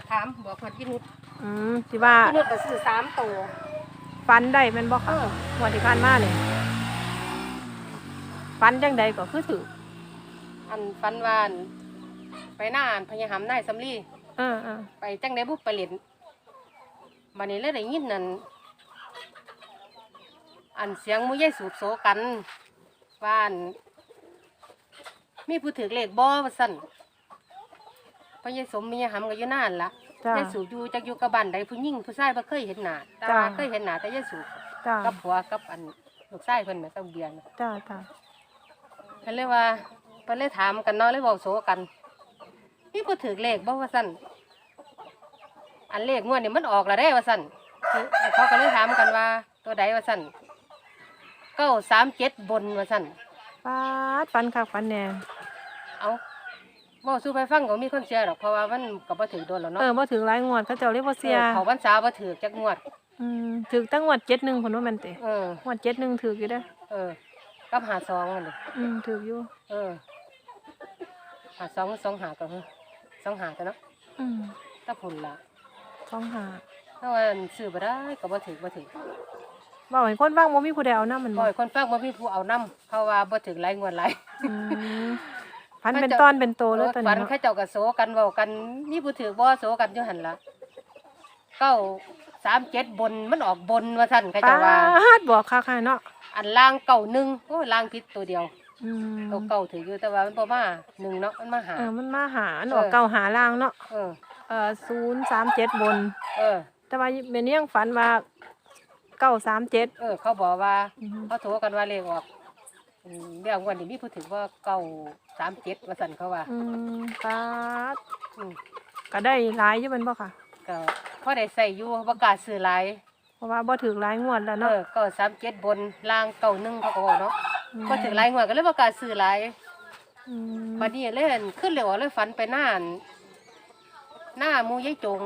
ก็ถามบอกคนพี่นุชอืมที่ว่าพี่นุชก็ซื้อสามตัวฟันได้แมันบ่เอค่ะองวดที่ผ่านมาเนี่ยฟันจังใดก็คือถืออันฟันวานไปหน้าอันพญาหำนายสำลีอ่าอ่าไปจังได้บุกไปเล่นบัดนี้เลยได้ยินนั่นอันเสียงหมูยายสูบโซกันว่าอันมีผู้ถือเลขบ่ว่าสั่น พญาสมมียหำก็อยู่นานละจ้ายายสูบอยู่จักอยู่กับบ้านใดผู้หญิงผู้ชายบ่เคยเห็นหน้าแต่ว่าจ้าเคยเห็นหน้าแต่ยายสูบจ้ากับผัวกับอันลูกชายเพิ่นน่ะกับเบียร์น่ะจ้าจ้าเพิ่นเลยว่าเพิ่นเลยถามกันเนาะเลยเว้าโซกันมีผู้ถือเลขบ่ว่าซั่นอันเลขงวดนี่มันออกแล้วเด้ว่าซั่นเขาก็เลยถามกันว่า ตัวใดว่าซั่น937บนว่าซั่น ฟาดฟันคักฟันแหน่เอา เว้าสู่ไปฟังก็มีคนเชื่อดอกเพราะว่ามันก็บ่ถือโดนแล้วเนาะเออบ่ถึงหลายงวดเขาเจ้าเรียกว่าเสียออเขาพรรษาบ่ถือจักงวดอืมถึกตั้งงวดเจ็ดหนึ่งผลว่าแมันเตะเออ งวดเจ็ดหนึ่งถืออยู่เด้อเออกับหาซองนั่นดิอืมถืออยู่ เออหาซองสองหาก็คือสองหาก็เนาะอืมถ้าผลละสองหาถ้าว่าซื้อบ่ได้ก็บ่ถือบ่ถือบอกให้คนว่างบ่มีผู้ใดเอาน้ำมันบ่บ่ให้คนฟังบ่มีผู้เอานํเพราะว่าบ่ถึงหลายงวดหลาย อืม พันเป็นตอนเป็นโตเลยตอนฝันี้นเนาะเขาเจ้าก็โซกันเว้ากันมีผู้ถือบ่โซกันอยู่หั่นล่ะเก้าสามเจ็ดบนมันออกบนว่าซั่นเขาปาเจ้าว่าดบอกค่ะค่ะเนาะอันล่างเก้าหนึ่งโอ้ยล่างผิดตัวเดียวอืมตัวเก้าถืออยู่แต่ว่ามันบ่มาหนึ่งเนาะมันมาหา เออมันมาหาอันออกเออ เก่าหาล่างเนาะเออ เออศูนย์สามเจ็ดบน เออ แต่ว่าเมนยังฝันว่าเก้าสามเจ็ด เออ เขาบอกว่าอืมเขาโทรกันว่าเลขออก อืมเรื่องวันนี้มีผู้ถือว่าเก้าสามเจ็ดว่าซั่นเขาว่า อืมปาดอืม ก็ได้หลายอยู่แมันบ่ค่ะ ก็พอได้ใส่อยู่ประกล้าศซื้อหลายเพราะว่าบ่ถึงหลายงวดแล้วเอเนาะอก็สามเจ็ดบนล่างเก้าหนึ่งเขาก็บอกเนาะมก็ถึงหลายงวดก็เลยประกล้าศซื้อหลายอืมบัดนี้เลยอั่นขึ้นเลยว่าเลยฝันไปหน้าอั่นหน้าหมูยายจง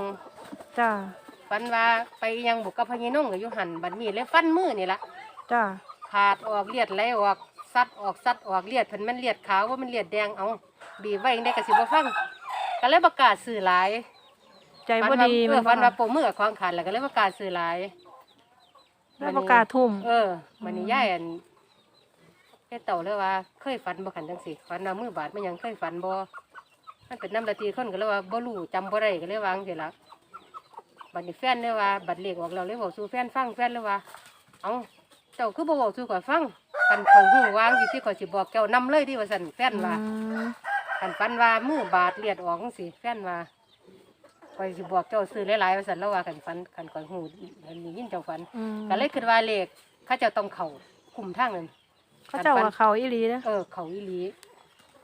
จ้าฝันว่าไปยังบุกกับพญานงกับยุหันบัดนี้เลยฟันมือนี่ละจ้าขาดออกเลียดไหลออก ซัดออกซัดออกเลียดเพิ่นมันเลียดขาวว่ามันเลียดแดงเอาบีบไว้ยังได้กระสิบ่ฟังก็เลยประกล้าศซื้อหลายใจบ่ดีเอมัอนฟันบ่ว่าค่ะโปะมือกับควางขาดแล้วก็เลยประกล้าศซื้อหลาย แล้วบ่กล้าทุ่ม เออมันนี่ย่ายอันแค่เต่าเลยว่าเคยฝันบ่ขันจังสิฝันว่ามือบาดมันยังเคยฝันบ่มันเป็นน้ำละทีคนก็เลยว่าบ่รู้จำบ่ได้ก็เลยวางสิละบัดนี้แฟนเลยว่าบัดเลียกออกเราเลยบอกสู่แฟนฟังแฟนเลยว่า เอ้าเจ้าคือบ่บอกสู่ข่อยฟัง กันข่อยหูวางอยู่ที่ข่อยสิบอกแก้วนำเลยดิว่าซั่นแฟนว่าอืมกันฝันว่ามือบาดเลียดออกจังซี่แฟนว่าข่อยสิบอกเจ้าซื้อหลายๆว่าซั่นแล้วว่ากันฝันกันข่อยหูอันนี้ยินเจ้าฝันอืมก็เลยคิดว่าเลขเขาเจะต้องเข่ากลุ่มทางนั้นเขาเจ้าว่าเขาอีหลีนะเออเขาอีหลี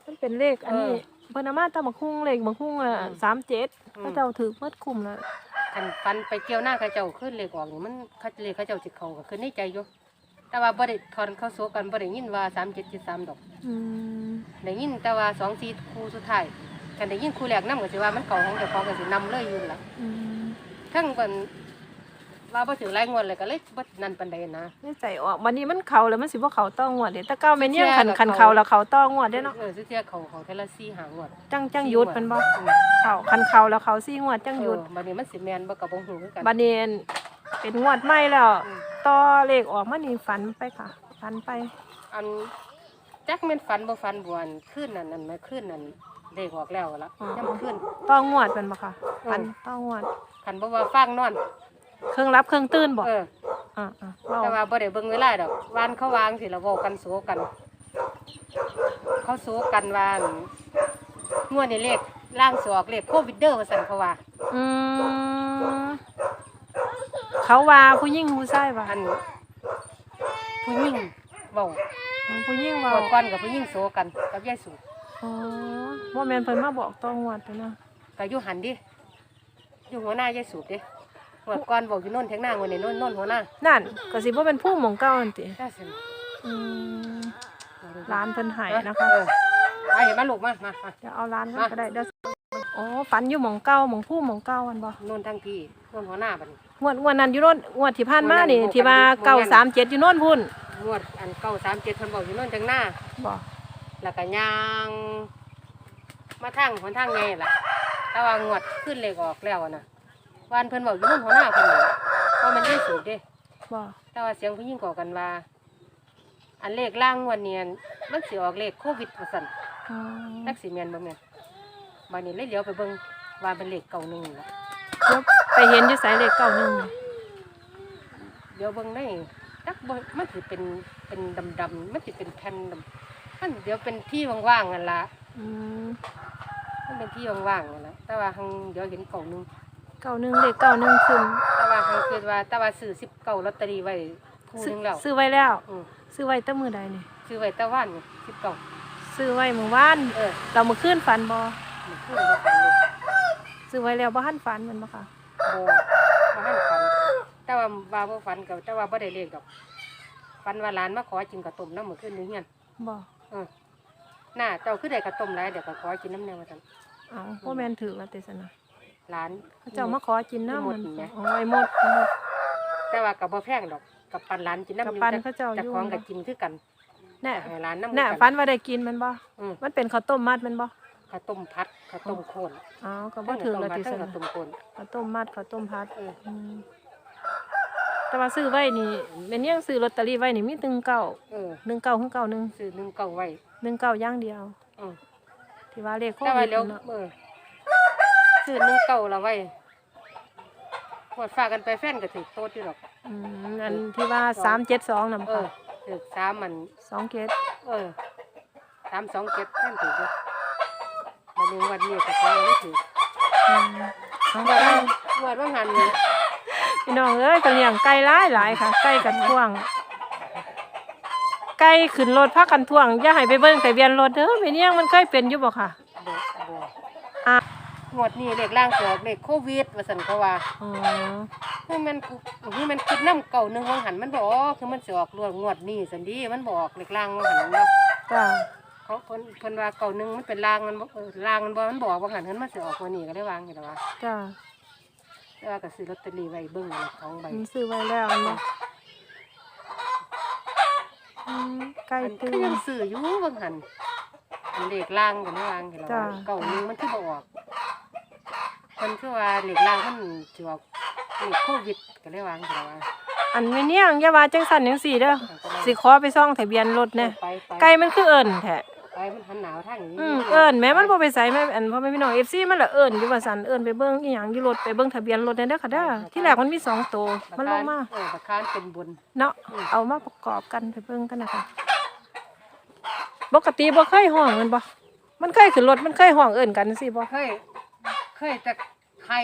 มันเป็นเลขอันนี้เออเพิ่นเอามาตามบักฮุ้งเลขบักฮุ้งอะอืม สามเจ็ดอืมเขาเจ้าถือเมื่อคุมแล้วคันฟันไปเกี่ยวหน้าเขาเจ้าขึ้นเลขออกนี่มันเขาเลขเขาเจ้าจิเขาก็ขึ้นในใจอยู่ แต่ว่าบ่ได้ทอนเขาโซกันบ่ได้ยินว่าสามเจ็ดเจ็ดสามดอกอืมได้ยินแต่ว่าสองสี่คู่สุดท้ายคันได้ยินคู่แรกนำก็สิว่ามันเก่าของเจ้าของก็สินำเลยอยู่ล่ะอืมทั้งเพิ่นว่าบ่ถึงรายงวดเลยก็เลยบ่นั่นปานใดนะไม่ใส่ออกวันนี้มันเขาแล้วมันสิบ่เขาต้องงวดเด้แต่เก้าแม่นยังเชื่อคันกับคันเขาเขาแล้วเขาต้องงวดได้เนาะเออสิเที่ยเขาเขาเทอละ4 5งวดจังจังหยุดเป็นบ่อืมเขาคันเขาแล้วเขาซี่งวดจังหยุดเออบัดนี้มันสิแม่นบ่ก็บ่ฮู้คือกันบัดนี้เป็นงวดใหม่แล้ว อืม ต่อเลขออกมานี่ฝันไปค่ะ ฝันไป อันจักแม่นฝันบ่ฝันบ่อันคืนนั้นนั่นมาคืนนั้นเลขออกแล้วล่ะอ๋อยังบ่คืนต้องวดเป็นบ่ค่ะเออฝันต้องวดคันบ่ว่าฟังนอน เครื่องรับเครื่องตื่นบ่เออ อ่าอ่าเว้าแต่ว่าบ่ได้เบิ่งเวลาดอกวานเขาวางสิละเว้ากันโซกัน เขาโซกันว่าอั่นงวดนี้เลขล่างสออกเลขโควิดเด้อว่าซั่นเขาว่า อืม เขาว่าผู้หญิงผู้ชายว่าอันผู้หญิงเว้าอืมผู้หญิงเว้าเว่าก่อนกับผู้หญิงโซกันกับยายสูอ๋อว่าแม่นเพิ่นมาบอกต้องวดไปเนาะก็อยู่หันดิอยู่หัวหน้ายายสูบดิงวดก่อนบอกอยู่โน่นเถียงหน้างวดนี้โน่นโน่นหัวหน้านั่นก็สิบ่เป็นผู้หมองเก่านั่นติใช่สิอืมร้านเพิ่นให้นะคะเออไปเห็นมาลูกมามามาเดี๋ยวเอาร้านมันมาก็ได้เดี๋ยวอ๋อฝันอยู่หมองเก่าหมองผู้หมองเก่าอันบ่โน่นทั้งพี่โน่นหัวหน้าบัดนี้ งวดงวดนั้นอยู่โน่นงวดที่ผ่านมานี่งวดนั้นที่ว่าบอกกันเก้าสามเจ็ดอยู่โน่นพุ่นงวดอันเก้าสามเจ็ดเพิ่นบอกอยู่โน่นจังหน้าบ่แล้วก็ย่างมาทางหนทางไงล่ะแต่ว่างวดขึ้นเลขออกแล้วอะนะวานเพิ่นบอกอยู่นู่นหัวหน้าเพิ่นน่ะว่ามันได้สูตรเด้บ่แต่ว่าเสียงผู้หญิงก่อกันว่า อันเลขล่างงวันเนียนมันสิออกเลขโควิดว่าซั่นอืมนักสิแม่นบ่แม่นบัดนี้เลยเลี้ยวไปเบิ่งว่าเป็นเลขเก่าหนึงล่ะแล้ว ไปเห็นอยู่ไสเลขเก้าหนึ่งนี่เดี๋ยวเบิ่งได้จักบ่มันสิเป็นเป็นดำๆมันสิเป็นแผ่นดำมันเดี๋ยวเป็นที่ว่างๆนั่นล่ะอืมมันเป็นที่ว่างๆนั่นล่ะแต่ว่าหังเดี๋ยวเห็นเก่าหนึงเก้าหนึ่งเลขเก้าหนึ่งขึ้นแต่ว่าหังคิดว่าแต่ว่าซื้อ19ลอตเตอรี่ไว้คู่หซื้อนึงแล้ว ซื้อไว้แล้ว อือซื้อไว้ตั้งมือใดนี่ซื้อไว้แต่ว่าน19ซื้อไว้เมื่อวานเออเรามาขึ้นฝันบ่มันขึ้นบ่ทันเลยซื้อไว้แล้วบ่ทันฝันแมันบ่ค่ะ บ่บ่ทันฝัน แต่ว่าว่าบ่ฝันก็แต่ว่าบ่ได้เลขดอกฝันว่าหลานมาขอกินข้าวต้มน้ำมื้อคืนนี้เฮียนบ่เออน่าเจ้าคือได้ข้าวต้มหลายเดี๋ยวก็ขอกินน้ำแนวว่าซั่นเอ้าพ่อแม่นถือแล้วติสนะหลาน เขาเจ้ามาขอกินน้ำมันหมดนี่นะโอ้ยหมดหมด แต่ว่าก็บ่แพงดอกกับปันหลานกินน้ำกับปันเขาเจ้าอยู่เจ้าของก็กินคือกันแน่ให้หลานน้ำแน่คือกัฝันว่าได้กินแมันบ่อืม มันเป็นข้าวต้มมัดแมันบ่ ข้าวต้มพัดข้าวต้มโคนอ๋อก็บ่ถือแล้วติสทั้งนะข้าวต้มโคนข้าวต้มมัดข้าวต้มพัดเอออืมแต่ว่าซื้อไว้นี่เป็นยังซื้อลอตเตอรี่ไว้นี่มีตึงเก้าเออหนึ่งเก้าหึ่งเก้าหนึ่งซื้อหนึ่งเก่าไว้หนึ่งเก้าอย่างเดียวอืมที่ว่าเลขโคแต่ว่าวิดเลี้ยวเนาะเออซื้อหนึ่งเก่าละไว้ปวดฝากกันไปแฟนก็ถือโต๊ดอยู่ดอกอืมอันที่ว่าสามเจ็ดสองนำเอค่ะอถือสามมันสองเจ็ดเออสามสองเจ็ดท่านถือด้ วยวันนี้วันนี้ก็ใช้ไม่ถืออืมเอางไปวดว่างวดว่างหันนี่พี่น้องเอ้ยก็เลี้ยงไก่หลายหลายค่ะไก่กันท่วง ไก่ขึ้นรถพักกันท่วงอย่าให้ไปเบิ่งทะเบียนรถเด้อไปเนี่ยมันเคยเป็นอยู่บ่ค่ะบ่บ่อะงวดนี้เลขล่างสออกเลขโควิดว่าสันเขาว่าอ๋อคือมันกูคือมันคิดน้ำเก่าหนึ่งว่างหันมันบออกคือมันสิออกรวดงวดนี้สันดีมันบออกเลขล่างว่างหันเนาะจ้า เขาเพิ่นเพิ่นว่าเก่าหนึ่งมันเป็นล่างมันบ่เออล่างมันบ่มันบออกว่างหันมันสิออกวันนี้ก็ได้วางอยู่แล้วว่าจ้าแต่ว่าก็ซื้อลอตเตอรี่ไว้เบิ่งเลยสองใบ มันซื้อไว้แล้วเนาะอืมไก่มันตื่คือนยังซื้ออยู่ว่างหันอันเลขล่างก็ได้วางอยู่แล้วจ้ะ เก่าหนึ่งมันคือบ่ออกมันคือว่าเลขล่างมันสิออกเลขโควิดก็ได้วางอยู่แล้วว่าอันไม่เนี่ยงอย่าว่าจังสั่นจังสี่เด้อสิขอไปซ่องทะเบียนรถแน่ไปไปไก่มันคือเอิ้นแท้ ไปมันหันหนาวทางนี้อืมเอิ้นแม้มันบ่ไปใส่แม่อันพ่อแม่พี่น้อง FC มันละเอิ้นอยู่ว่าซั่นเอิ้นไปเบิ่งอีหยังอยู่รถไปเบิ่งทะเบียนรถแน่เด้อค่ะเด้อที่แรกมันมีสองตัวมันลงมาเออบักคานเป็นบุญเนาะเอามาประกอบกันไปเบิ่งกันนะคะปกติบ่เคยห้องมันบ่มันเคยขึ้นรถมันเคยห้องเอิ้นกันสิบ่เคยเคยแต่ใคร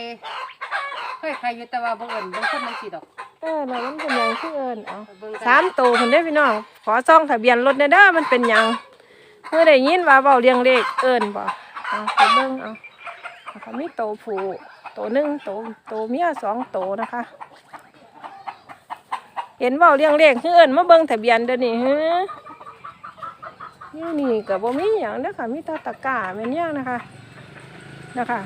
เคยใครอยู่แต่ว่าบ่เอิ้นบางคนมันสิดอกเออแล้วมันเป็นหยังคือเอิ้นเอาเบิ่งกันสามตัวเพิ่นเด้อพี่น้องขอซ่องทะเบียนรถแน่เด้อมันเป็นหยัง เมื่อได้ยินว่าเว้าเรียงเลขเอิ้นบ่เอาไปเบิ่งเอาแล้วก็มีโตผูโตหนึ่งโตโตเมียสองโตนะคะ เห็นเว้าเรียงเลขเอิ้นมาเบิ่งทะเบียนเด้อนี่ฮึนี่นี่ก็บ่มีหยังเด้อค่ะมีตาตะกาแม่นยังนะคะ นะคะ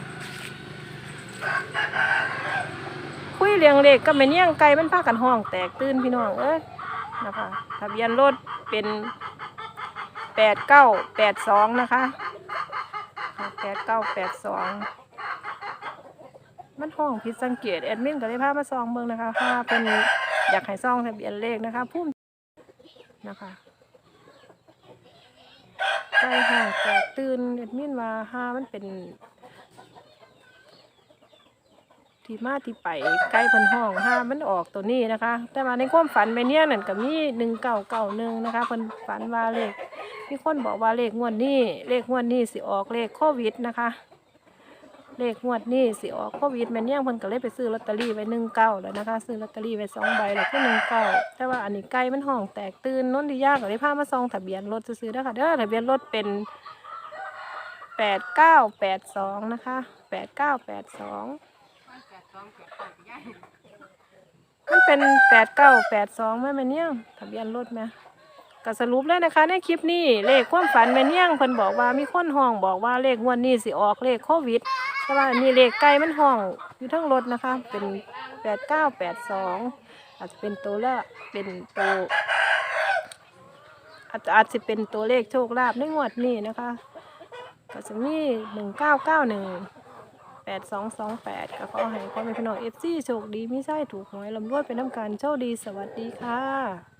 คุยเรียงเลขก็แม่นยังไก่มันพากันห้องแตกตื่นพี่น้องเอ้ยนะคะทะเบียนรถเป็น ปดเก้าแปดสองนะคะแปดเก้าแปดสองมันห้องผิดสังเกตแอดมินก็เลยพามาซองเบิ่งนะคะเพราเป็นอยากให้ซองทะเบียนเลขนะคะพุ่มนะคะไก่ห้องแตกตื่นแอดมินว่าห้ามันเป็นที่มาที่ไปใกล้พันห้องห้ามันออกตัวนี้นะคะ แต่ว่าในความฝันไปเนี่ยนั่นก็มีหนึ่งเก้าเก้าหนึ่งนะคะเพิ่นฝันว่าเลข มีคนบอกว่าเลขงวดนี้เลขงวดนี้สิออกเลขโควิดนะคะ เลขงวดนี้สิออกโควิดแม่นยังเพิ่นก็เลยไปซื้อลอตเตอรี่ไว้หนึ่งเก้าแล้วนะคะ ซื้อลอตเตอรี่ไว้สองใบแล้วก็หนึ่งเก้าแต่ว่าอันนี้ไก่มันห้องแตกตื่นน้นทิยาก็เลยพามาซองทะเบียนรถซื้อๆนะคะเด้อทะเบียนรถเป็นแปดเก้าแปดสองนะคะแปดเก้าแปดสองมันเป็นแปดเก้าแปดสองแม่แม่เนี่ยทะเบียนรถไหม ก็สรุปแล้วนะคะในคลิปนี้เลขความฝันแม่เนี่ยงเพิ่นบอกว่ามีคนห้องบอกว่าเลขงวดนี้สิออกเลขโควิดแต่ว่านี่เลขไกลมันห้องอยู่ทั้งรถนะคะ เป็นแปดเก้าแปดสองอาจจะเป็นตัวละเป็นตัวอาจจะอาจจะเป็นตัวเลขโชคลาภในงวดนี้นะคะ ก็จะมีหนึ่งเก้าเก้าหนึ่งแปดสองสองแปดก็ขอให้พ่อแม่พี่น้องเอฟซีโชคดีมีไส้ถูกหวยลำรวยเป็นน้ำกันโชคดีสวัสดีค่ะ